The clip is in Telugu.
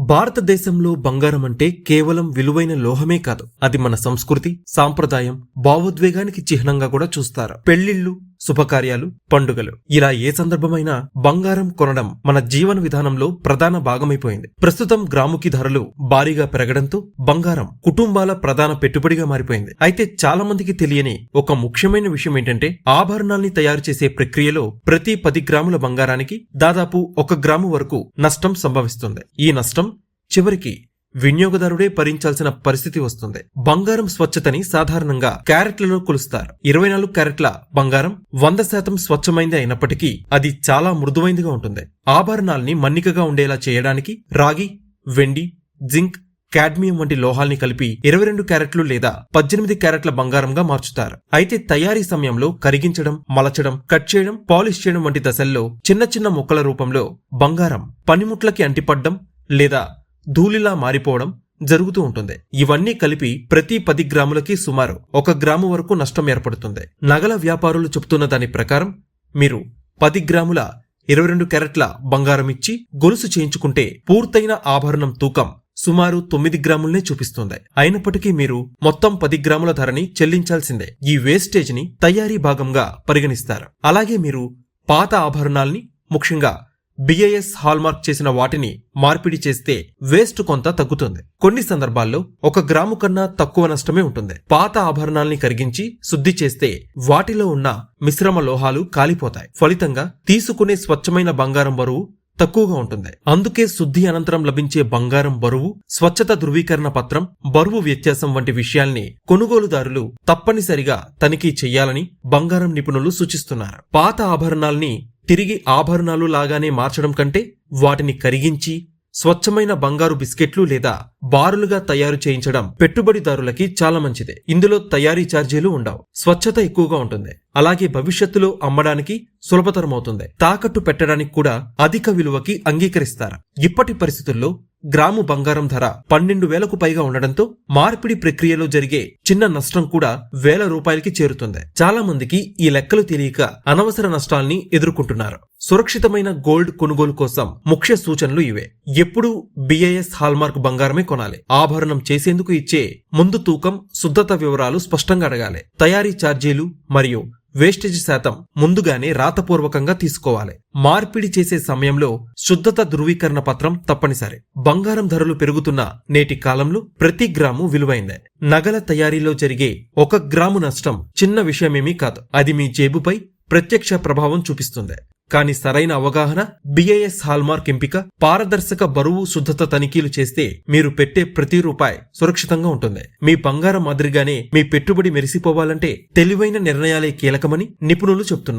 భారతదేశంలో బంగారం అంటే కేవలం విలువైన లోహమే కాదు. అది మన సంస్కృతి సాంప్రదాయం భావోద్వేగానికి చిహ్నంగా కూడా చూస్తారు. పెళ్ళిళ్ళు శుభకార్యాలు పండుగలు. ఇలా ఏ సందర్భమైనా బంగారం కొనడం మన జీవన విధానంలో ప్రధాన భాగమైపోయింది. ప్రస్తుతం గ్రాముకి ధరలు భారీగా పెరగడంతో బంగారం కుటుంబాల ప్రధాన పెట్టుబడిగా మారిపోయింది. అయితే చాలా మందికి తెలియని ఒక ముఖ్యమైన విషయం ఏంటంటే ఆభరణాల్ని తయారు చేసే ప్రక్రియలో ప్రతి పది గ్రాముల బంగారానికి దాదాపు ఒక గ్రాము వరకు నష్టం సంభవిస్తుంది. ఈ నష్టం చివరికి వినియోగదారుడే భరించాల్సిన పరిస్థితి వస్తుంది. బంగారం స్వచ్ఛతని సాధారణంగా క్యారెట్లలో కొలుస్తారు. ఇరవై నాలుగు క్యారెట్ల బంగారం వంద శాతం స్వచ్ఛమైంది అయినప్పటికీ అది చాలా మృదువైందిగా ఉంటుంది. ఆభరణాల్ని మన్నికగా ఉండేలా చేయడానికి రాగి వెండి జింక్ కాడ్మియం వంటి లోహాల్ని కలిపి ఇరవై రెండు క్యారెట్లు లేదా పద్దెనిమిది క్యారెట్ల బంగారంగా మార్చుతారు. అయితే తయారీ సమయంలో కరిగించడం మలచడం కట్ చేయడం పాలిష్ చేయడం వంటి దశల్లో చిన్న చిన్న ముక్కల రూపంలో బంగారం పనిముట్లకి అంటిపడ్డం లేదా ధూళిలా మారిపోవడం జరుగుతూ ఉంటుంది. ఇవన్నీ కలిపి ప్రతి పది గ్రాములకి సుమారు ఒక గ్రాము వరకు నష్టం ఏర్పడుతుంది. నగల వ్యాపారులు చెబుతున్న దాని ప్రకారం మీరు పది గ్రాముల ఇరవై రెండు క్యారెట్ల బంగారం ఇచ్చి గొలుసు చేయించుకుంటే పూర్తయిన ఆభరణం తూకం సుమారు తొమ్మిది గ్రాములనే చూపిస్తుంది. అయినప్పటికీ మీరు మొత్తం పది గ్రాముల ధరని చెల్లించాల్సిందే. ఈ వేస్టేజ్ని తయారీ భాగంగా పరిగణిస్తారు. అలాగే మీరు పాత ఆభరణాల్ని ముఖ్యంగా బిఐఎస్ హాల్మార్క్ చేసిన వాటిని మార్పిడి చేస్తే వేస్ట్ కొంత తగ్గుతుంది. కొన్ని సందర్భాల్లో ఒక గ్రాము కన్నా తక్కువ నష్టమే ఉంటుంది. పాత ఆభరణాల్ని కరిగించి శుద్ధి చేస్తే వాటిలో ఉన్న మిశ్రమ లోహాలు కాలిపోతాయి. ఫలితంగా తీసుకునే స్వచ్ఛమైన బంగారం బరువు తక్కువగా ఉంటుంది. అందుకే శుద్ధి అనంతరం లభించే బంగారం బరువు స్వచ్ఛత ధృవీకరణ పత్రం బరువు వ్యత్యాసం వంటి విషయాల్ని కొనుగోలుదారులు తప్పనిసరిగా తనిఖీ చేయాలని బంగారం నిపుణులు సూచిస్తున్నారు. పాత ఆభరణాల్ని తిరిగి ఆభరణాలు లాగానే మార్చడం కంటే వాటిని కరిగించి స్వచ్ఛమైన బంగారు బిస్కెట్లు లేదా బారులుగా తయారు చేయించడం పెట్టుబడిదారులకి చాలా మంచిదే. ఇందులో తయారీ ఛార్జీలు ఉండవు. స్వచ్ఛత ఎక్కువగా ఉంటుంది. అలాగే భవిష్యత్తులో అమ్మడానికి సులభతరమవుతుంది. తాకట్టు పెట్టడానికి కూడా అధిక విలువకి అంగీకరిస్తారు? ఇప్పటి పరిస్థితుల్లో గ్రాము బంగారం ధర పన్నెండు వేలకు పైగా ఉండడంతో మార్పిడి ప్రక్రియలో జరిగే చిన్న నష్టం కూడా వేల రూపాయలకి చేరుతుంది. చాలా మందికి ఈ లెక్కలు తెలియక అనవసర నష్టాల్ని ఎదుర్కొంటున్నారు. సురక్షితమైన గోల్డ్ కొనుగోలు కోసం ముఖ్య సూచనలు ఇవే. ఎప్పుడూ బిఐఎస్ హాల్మార్క్ బంగారమే కొనాలి. ఆభరణం చేసేందుకు ఇచ్చే ముందు తూకం శుద్ధత వివరాలు స్పష్టంగా అడగాలి. తయారీ ఛార్జీలు మరియు వేస్టేజ్ శాతం ముందుగానే రాతపూర్వకంగా తీసుకోవాలి. మార్పిడి చేసే సమయంలో శుద్ధత ధృవీకరణ పత్రం తప్పనిసరి. బంగారం ధరలు పెరుగుతున్న నేటి కాలంలో ప్రతి గ్రాము విలువైందే. నగల తయారీలో జరిగే ఒక గ్రాము నష్టం చిన్న విషయమేమీ కాదు. అది మీ జేబుపై ప్రత్యక్ష ప్రభావం చూపిస్తుంది. కానీ సరైన అవగాహన బిఐఎస్ హాల్మార్క్ ఎంపిక పారదర్శక బరువు శుద్ధత తనిఖీలు చేస్తే మీరు పెట్టే ప్రతి రూపాయి సురక్షితంగా ఉంటుంది. మీ బంగారం మాదిరిగానే మీ పెట్టుబడి మెరిసిపోవాలంటే తెలివైన నిర్ణయాలే కీలకమని నిపుణులు చెప్తున్నారు.